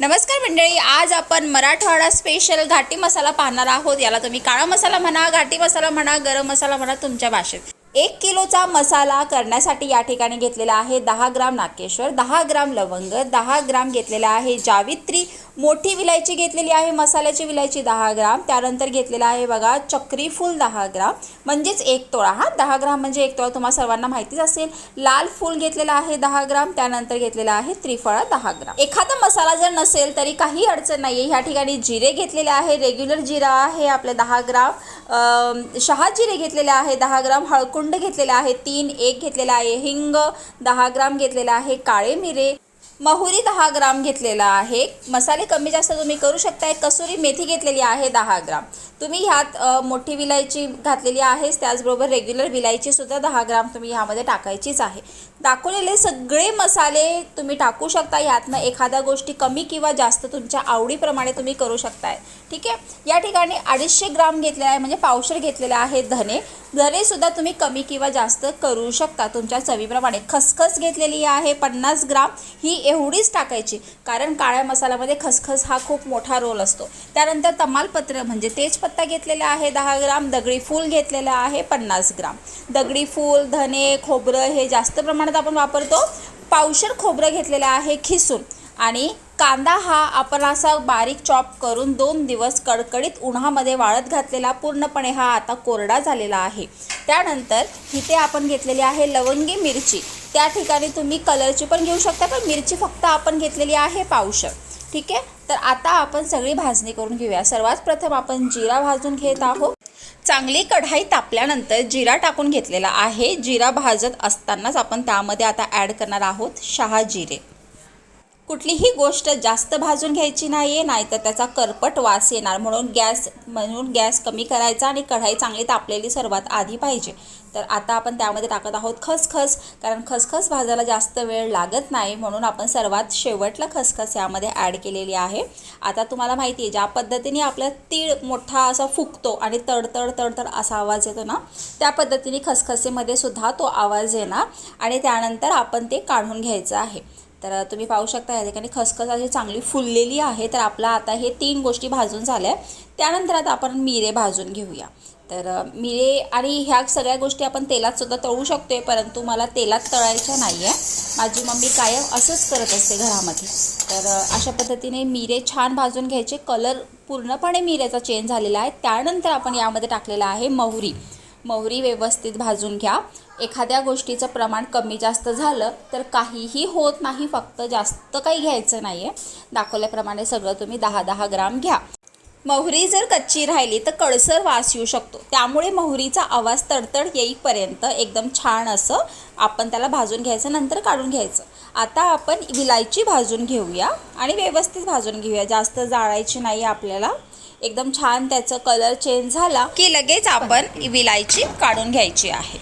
नमस्कार मंडळी आज आपण मराठवाडा स्पेशल घाटी मसाला पाहणार आहोत. याला तुम्ही काळा मसाला म्हणा घाटी मसाला म्हणा गरम मसाला म्हणा तुमच्या भाषेत. एक किलोचा मसाला करण्यासाठी या ठिकाणी घेतलेला आहे दहा ग्राम नाकेश्वर दहा ग्राम लवंग दहा ग्राम घेतलेला आहे जावित्री मोठी विलायची घेतलेली आहे मसाल्याची विलायची दहा ग्राम त्यानंतर घेतलेला आहे बघा चक्रीफूल दहा ग्राम म्हणजेच एक तोळा. हा दहा ग्राम म्हणजे एक तोळा तुम्हाला सर्वांना माहितीच असेल. लाल फूल घेतलेला आहे दहा ग्राम त्यानंतर घेतलेला आहे त्रिफळा दहा ग्राम. एखादा मसाला जर नसेल तरी काही अडचण नाही आहे ह्या ठिकाणी जिरे घेतलेले आहे रेग्युलर जिरा आहे आपले दहा ग्राम. शहा जिरे घेतलेले आहे दहा ग्राम हळकुंड घेतलेला आहे तीन एक घेतलेला आहे हिंग दहा ग्राम घेतलेला आहे काळे मिरे महुरी दहा ग्राम घेतलेला आहे. मसाले कमी जास्त तुम्ही करू शकताय कसुरी मेथी घेतलेली आहे दहा ग्राम. तुम्ही ह्यात मोठी विलायची घातलेली आहेच त्याचबरोबर रेग्युलर विलायची सुद्धा दहा ग्राम तुम्ही ह्यामध्ये टाकायचीच आहे. दाखवलेले सगळे मसाले तुम्ही टाकू शकता. यातनं एखाद्या गोष्टी कमी किंवा जास्त तुमच्या आवडीप्रमाणे तुम्ही करू शकताय. ठीक आहे? या ठिकाणी अडीचशे ग्राम घेतलेला आहे म्हणजे पावशर घेतलेले आहे धने. धनेसुद्धा तुम्ही कमी किंवा जास्त करू शकता तुमच्या चवीप्रमाणे. खसखस घेतलेली आहे पन्नास ग्राम. ही एवढीच टाकायची कारण काळ्या मसाल्यामध्ये खसखस हा खूप मोठा रोल असतो. त्यानंतर तमालपत्र म्हणजे तेजपत्ता घेतलेला आहे दहा ग्राम. दगडी फूल घेतलेलं आहे पन्नास ग्राम. दगडी फूल धने खोबरं हे जास्त प्रमाणात आपण वापरतो पावशर खोबरं घेतलेलं आहे खिसून. आणि कांदा हा आपण असा बारीक चॉप करून दोन दिवस कडकडीत उन्हामध्ये वाळत घातलेला पूर्णपणे हा आता कोरडा झालेला आहे. त्यानंतर इथे आपण घेतलेली आहे लवंगी मिरची. त्या ठिकाणी तुम्ही कलरची पण घेऊ शकता पण मिरची फक्त आपण घेतलेली आहे पावशर. ठीक आहे? तर आता आपण सगळी भाजणी करून घेऊया. सर्वात प्रथम आपण जिरा भाजून घेत आहोत. चांगली कढाई तापल्यानंतर जिरा टाकून घेतलेला आहे. जिरा भाजत असतानाच आपण त्यामध्ये आता ॲड करणार आहोत शहा जिरे. कुठलीही गोष्ट जास्त भाजून घ्यायची नाही आहे नाहीतर त्याचा करपट वास येणार. म्हणून गॅस म्हणून गॅस कमी करायचा आणि कढाई चांगली तापलेली सर्वात आधी पाहिजे. तर आता आपण त्यामध्ये टाकत आहोत खसखस कारण खसखस भाजायला जास्त वेळ लागत नाही म्हणून आपण सर्वात शेवटला खसखस यामध्ये ॲड केलेली आहे. आता तुम्हाला माहिती आहे ज्या पद्धतीने आपला तीळ मोठा असा फुगतो आणि तडतड तडतड असा आवाज येतो ना त्या पद्धतीने खसखसेमध्ये सुद्धा तो आवाज येणार आणि त्यानंतर आपण ते काढून घ्यायचं आहे. तर तुम्ही पाहू शकता या ठिकाणी खसखस अशी चांगली फुललेली आहे. तर आपला आता हे तीन गोष्टी भाजून झाल्या त्यानंतर आता आपण मिरे भाजून घेऊया. तर मिरे आणि ह्या सगळ्या गोष्टी आपण तेलातसुद्धा तळू शकतो आहे परंतु मला तेलात तळायच्या नाही आहे माझी मम्मी कायम असंच करत असते घरामध्ये. तर अशा पद्धतीने मिरे छान भाजून घ्यायचे. कलर पूर्णपणे मिऱ्याचा चेंज झालेला आहे. त्यानंतर आपण यामध्ये टाकलेला आहे मोहरी. मोहरी व्यवस्थित भाजून घ्या. एखाद्या गोष्टीचं प्रमाण कमी जास्त झालं तर काहीही होत नाही फक्त जास्त काही घ्यायचं नाही आहे दाखवल्याप्रमाणे सगळं तुम्ही दहा दहा ग्राम घ्या. मोहरी जर कच्ची राहिली तर कडसर वास येऊ शकतो. त्यामुळे मोहरीचा आवाज तडतड येईपर्यंत एकदम छान असं आपण त्याला भाजून घ्यायचं नंतर काढून घ्यायचं. आता आपण विलायची भाजून घेऊया आणि व्यवस्थित भाजून घेऊया. जास्त जाळायची नाही आपल्याला. एकदम छान त्याचं कलर चेंज झाला की लगेच आपण विलायची काढून घ्यायची आहे.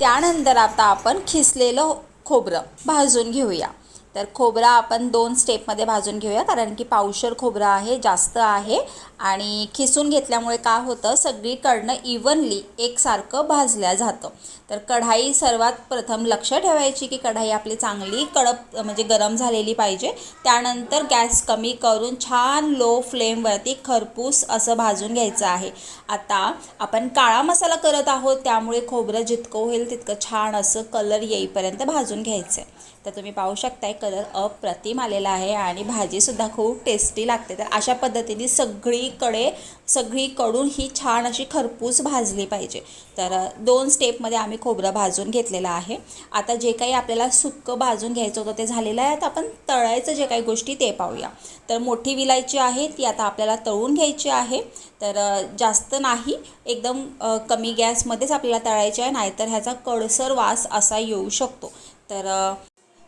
त्यानंतर आता आपण खिसलेलं खोबरं भाजून घेऊया. तर खोबरा आपण दोन स्टेपमध्ये भाजून घेऊया कारण की पावशर खोबरं आहे जास्त आहे. आणि खिसून घेतल्यामुळे काय होतं सगळीकडनं इवनली एकसारखं भाजल्या जातं. तर कढाई सर्वात प्रथम लक्ष ठेवायची की कढाई आपली चांगली कडप म्हणजे गरम झालेली पाहिजे. त्यानंतर गॅस कमी करून छान लो फ्लेमवरती खरपूस असं भाजून घ्यायचं आहे. आता आपण काळा मसाला करत आहोत त्यामुळे खोबरं जितकं होईल तितकं छान असं कलर येईपर्यंत भाजून घ्यायचं आहे तर तुम्ही पाहू शकताय कलर अप्रतिम आलेला आहे आणि भाजीसुद्धा खूप टेस्टी लागते. तर अशा पद्धतीने सगळीकडे सगळीकडून ही छान अशी खरपूस भाजली पाहिजे. तर दोन स्टेपमध्ये आम्ही खोबरं भाजून घेतलेलं आहे. आता जे काही आपल्याला सुक्कं भाजून घ्यायचं होतं ते झालेलं आहे. आता आपण तळायचं जे काही गोष्टी ते पाहूया. तर मोठी विलायची आहे ती आता आपल्याला तळून घ्यायची आहे. तर जास्त नाही एकदम कमी गॅसमध्येच आपल्याला तळायची आहे नाहीतर ह्याचा कडसर वास असा येऊ शकतो. तर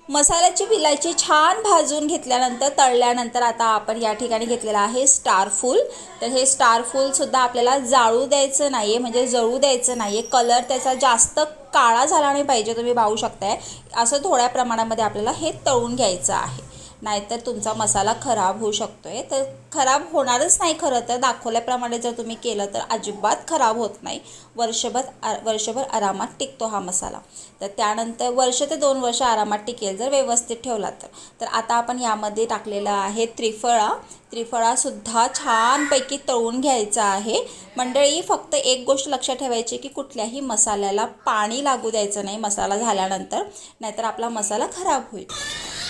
मसाल्याची विलायची छान भाजून घेतल्यानंतर तळल्यानंतर आता आपण या ठिकाणी घेतलेलं आहे स्टारफूल तर हे स्टारफूलसुद्धा आपल्याला जाळू द्यायचं नाही आहे म्हणजे जळू द्यायचं नाही आहे कलर त्याचा जास्त काळा झाला नाही पाहिजे तुम्ही पाहू शकताय. असं थोड्या प्रमाणामध्ये आपल्याला हे तळून घ्यायचं आहे. नाहीतर तुमचा मसाला खराब होऊ शकतो आहे तर खराब होणारच नाही खरं तर. दाखवल्याप्रमाणे जर तुम्ही केलं तर अजिबात खराब होत नाही. वर्षभर आ वर्षभर आरामात टिकतो हा मसाला. तर त्यानंतर वर्ष ते दोन वर्ष आरामात टिकेल जर व्यवस्थित ठेवला तर. तर आता आपण यामध्ये टाकलेलं आहे त्रिफळा. त्रिफळासुद्धा छानपैकी तळून घ्यायचा आहे. मंडळी फक्त एक गोष्ट लक्षात ठेवायची की कुठल्याही मसाल्याला पाणी लागू द्यायचं नाही मसाला झाल्यानंतर नाहीतर आपला मसाला खराब होईल.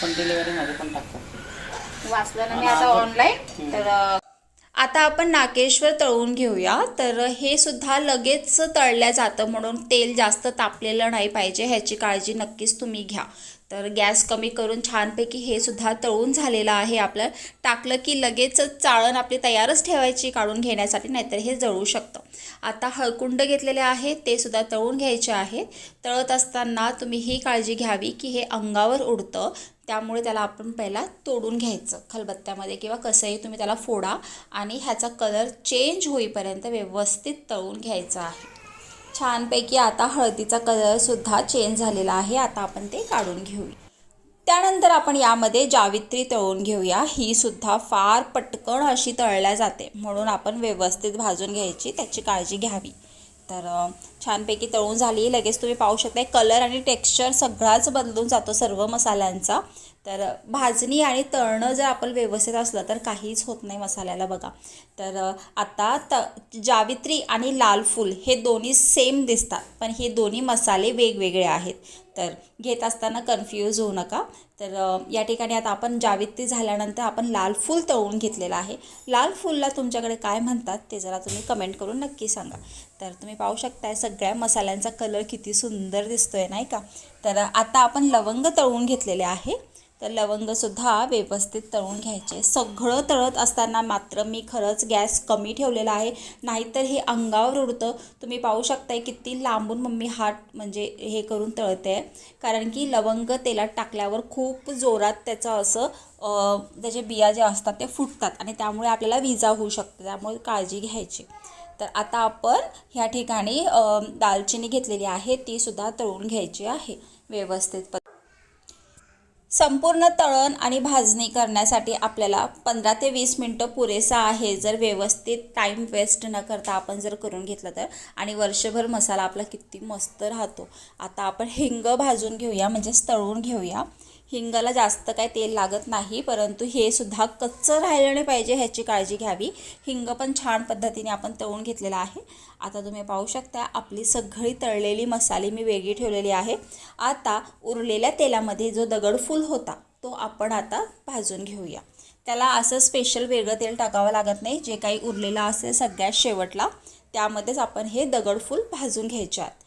पण डिलिव्हरीमध्ये पण टाकतात. वाचलं ना मी आता ऑनलाईन तर आता आपण नाकेश्वर तळून घेऊया. तर हे सुद्धा लगेच तळल्या जातं म्हणून तेल जास्त तापलेलं नाही पाहिजे ह्याची काळजी नक्कीच तुम्ही घ्या. तर गॅस कमी करून छानपैकी हे सुद्धा तळून झालेलं आहे. आपलं टाकलं की लगेच चाळण आपली तयारच ठेवायची काढून घेण्यासाठी नाहीतर हे जळू शकतं. आता हळकुंड घेतलेले आहे ते सुद्धा तळून घ्यायचे आहे. तळत असताना तुम्ही ही काळजी घ्यावी की हे अंगावर उडतं त्यामुळे त्याला आपण पहिला तोडून घ्यायचं खलबत्त्यामध्ये किंवा कसंही तुम्ही त्याला फोडा आणि ह्याचा कलर चेंज होईपर्यंत व्यवस्थित तळून घ्यायचं आहे. छानपैकी आता हळदीचा कलरसुद्धा चेंज झालेला आहे. आता आपण ते काढून घेऊया. त्यानंतर आपण यामध्ये जावित्री तळून घेऊया. ही सुद्धा फार पटकन अशी तळल्या जाते. म्हणून आपण व्यवस्थित भाजून घ्यायची त्याची काळजी घ्यावी. तर छानपैकी तळून झाली. लगेच तुम्ही पाहू शकता कलर आणि टेक्स्चर सगळाच बदलून जातो सर्व मसाल्यांचा. तर भाजणी आणि तळणं जर आपण व्यवस्थित असलं तर काहीच होत नाही मसाल्याला बघा. तर आता त जावित्री आणि लाल फूल हे दोन्ही सेम दिसतात पण हे दोन्ही मसाले वेगवेगळे आहेत. तर घेत असताना कन्फ्यूज होऊ नका. तर या ठिकाणी आता आपण जावित्री झाल्यानंतर आपण लाल फूल तळून घेतलेलं आहे. लाल फूलला तुमच्याकडे काय म्हणतात ते जरा तुम्ही कमेंट करून नक्की सांगा. तर तुम्ही पाहू शकताय सगळ्या मसाल्यांचा कलर किती सुंदर दिसतो आहे नाही का? तर आता आपण लवंग तळून घेतलेले आहे. तर लवंगसुद्धा व्यवस्थित तळून घ्यायचे. सगळं तळत असताना मात्र मी खरंच गॅस कमी ठेवलेला आहे. नाहीतर हे अंगावर उडतं. तुम्ही पाहू शकताय किती लांबून मम्मी हात म्हणजे हे करून तळते. कारण की लवंग तेलात टाकल्यावर खूप जोरात त्याचं असं त्याचे बिया जे असतात ते फुटतात आणि त्यामुळे आपल्याला विजा होऊ शकते. त्यामुळे काळजी घ्यायची. तर आता आपण ह्या ठिकाणी दालचिनी घेतलेली आहे ती सुद्धा तळून घ्यायची आहे व्यवस्थित संपूर्ण तळण आणि भाजणी करण्यासाठी आपल्याला पंधरा ते वीस मिनटं पुरेसा आहे जर व्यवस्थित टाईम वेस्ट न करता आपण जर करून घेतलं तर. आणि वर्षभर मसाला आपला किती मस्त राहतो. आता आपण हिंग भाजून घेऊया म्हणजेच तळून घेऊया. हिंगाला जास्त काय तेल लागत नाही परंतु हे सुद्धा कच्चं राहिलं नाही पाहिजे ह्याची काळजी घ्यावी. हिंग पण छान पद्धतीने आपण तळून घेतलेला आहे. आता तुम्ही पाहू शकता आपली सगळी तळलेली मसाले मी वेगळी ठेवलेली आहे. आता उरलेल्या तेलामध्ये जो दगडफूल होता तो आपण आता भाजून घेऊया. त्याला असं स्पेशल वेगळं तेल टाकावं लागत नाही जे काही उरलेलं असेल सगळ्यात शेवटला त्यामध्येच आपण हे दगडफूल भाजून घ्यायचे आहात.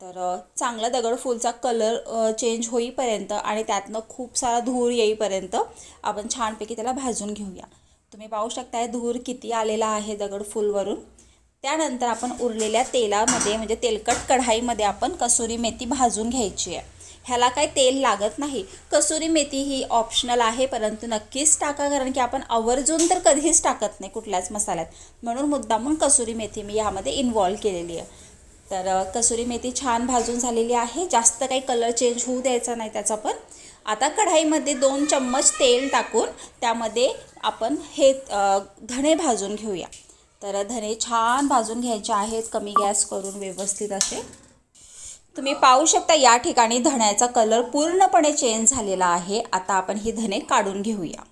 तर चांगला दगडफूलचा कलर चेंज होईपर्यंत आणि त्यातनं खूप सारा धूर येईपर्यंत आपण छानपैकी त्याला भाजून घेऊया. तुम्ही पाहू शकताय धूर किती आलेला आहे दगडफूलवरून त्यानंतर आपण उरलेल्या तेलामध्ये म्हणजे तेलकट कढाईमध्ये आपण कसुरी मेथी भाजून घ्यायची आहे. ह्याला काही तेल लागत नाही. कसुरी मेथी ही ऑप्शनल आहे परंतु नक्कीच टाका कारण की आपण आवर्जून तर कधीच टाकत नाही कुठल्याच मसाल्यात. म्हणून मुद्दामून कसुरी मेथी मी यामध्ये इन्वॉल्व केलेली आहे. तर कसुरी मेथी छान भाजून झालेली आहे. जास्त काही कलर चेंज होऊ द्यायचा नाही त्याचा पण. आता कढाईमध्ये दोन चम्मच तेल टाकून त्यामध्ये आपण हे धणे भाजून घेऊया. तर धणे छान भाजून घ्यायचे आहेत. कमी गॅस करून व्यवस्थित असे. तुम्ही पाहू शकता या ठिकाणी धण्याचा कलर पूर्णपणे चेंज झालेला आहे. आता आपण ही धणे काढून घेऊया.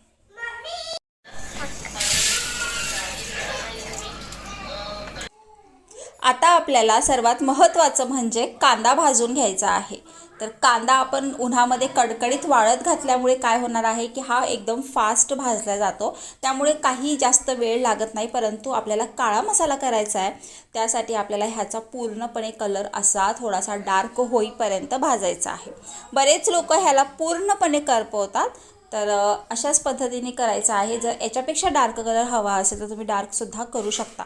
आता आपल्याला सर्वात महत्त्वाचं म्हणजे कांदा भाजून घ्यायचा आहे. तर कांदा आपण उन्हामध्ये कडकडीत वाळत घातल्यामुळे काय होणार आहे की हा एकदम फास्ट भाजला जातो. त्यामुळे काही जास्त वेळ लागत नाही परंतु आपल्याला काळा मसाला करायचा आहे. त्यासाठी आपल्याला ह्याचा पूर्णपणे कलर असा थोडासा डार्क होईपर्यंत भाजायचा आहे. बरेच लोक ह्याला पूर्णपणे करपवतात. तर अशाच पद्धतीने करायचं आहे. जर याच्यापेक्षा डार्क कलर हवा असेल तर तुम्ही डार्कसुद्धा करू शकता.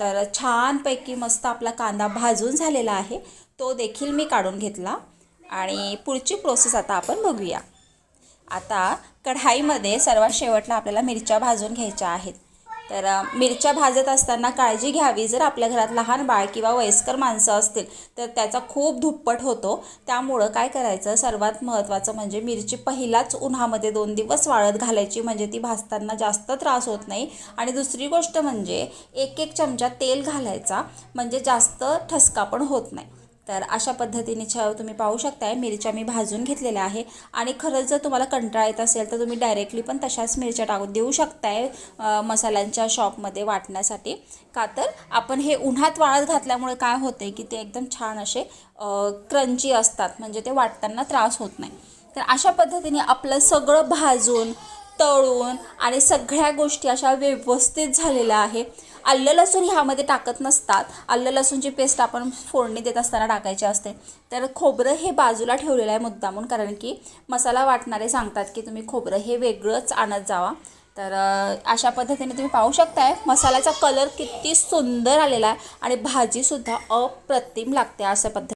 तर छानपैकी मस्त आपला कांदा भाजून झालेला आहे. तो देखील मी काढून घेतला. आणि पुढची प्रोसेस आता आपण बघूया. आता कढाईमध्ये सर्वात शेवटला आपल्याला मिरच्या भाजून घ्यायच्या आहेत. तर मिरच्या भाजत असताना काळजी घ्यावी. जर आपल्या घरात लहान बाळ किंवा वयस्कर माणसं असतील तर त्याचा खूप धुप्पट होतो. त्यामुळं काय करायचं? सर्वात महत्त्वाचं म्हणजे मिरची पहिलाच उन्हामध्ये दोन दिवस वाळत घालायची. म्हणजे ती भाजताना जास्त त्रास होत नाही. आणि दुसरी गोष्ट म्हणजे एक एक चमचा तेल घालायचा. म्हणजे जास्त ठसका पण होत नाही. तर अशा पद्धतीने छ तुम्ही पाहू शकताय. मिरच्या मी भाजून घेतलेल्या आहे. आणि खरंच जर तुम्हाला कंटाळा येत असेल तर तुम्ही डायरेक्टली पण तशाच मिरच्या टाकून देऊ शकताय मसाल्यांच्या शॉपमध्ये वाटण्यासाठी. का तर आपण हे उन्हात वाळत घातल्यामुळे काय होते की ते एकदम छान असे क्रंची असतात. म्हणजे ते वाटताना त्रास होत नाही. तर अशा पद्धतीने आपलं सगळं भाजून तळून आणि सगळ्या गोष्टी अशा व्यवस्थित झालेल्या आहे आलं लसूण ह्यामध्ये टाकत नसतात. आलं लसूणची पेस्ट आपण फोडणी देत असताना टाकायची असते. तर खोबरं हे बाजूला ठेवलेलं आहे मुद्दामून कारण की मसाला वाटणारे सांगतात की तुम्ही खोबरं हे वेगळंच आणत जावा. तर अशा पद्धतीने तुम्ही पाहू शकताय. मसाल्याचा कलर किती सुंदर आलेला आहे आणि भाजीसुद्धा अप्रतिम लागते अशा पद्धती.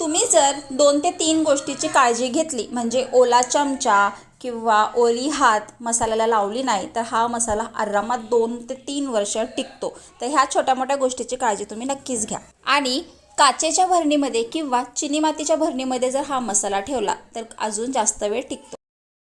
तुम्ही जर दोन ते तीन गोष्टीची काळजी घेतली म्हणजे ओला चमचा किंवा ओली हात मसाल्याला लावली नाही तर हा मसाला आरामात दोन ते तीन वर्ष टिकतो. तर ह्या छोट्या मोठ्या गोष्टीची काळजी तुम्ही नक्कीच घ्या. आणि काचेच्या भरणीमध्ये किंवा चिनी मातीच्या भरणीमध्ये जर हा मसाला ठेवला तर अजून जास्त वेळ टिकतो.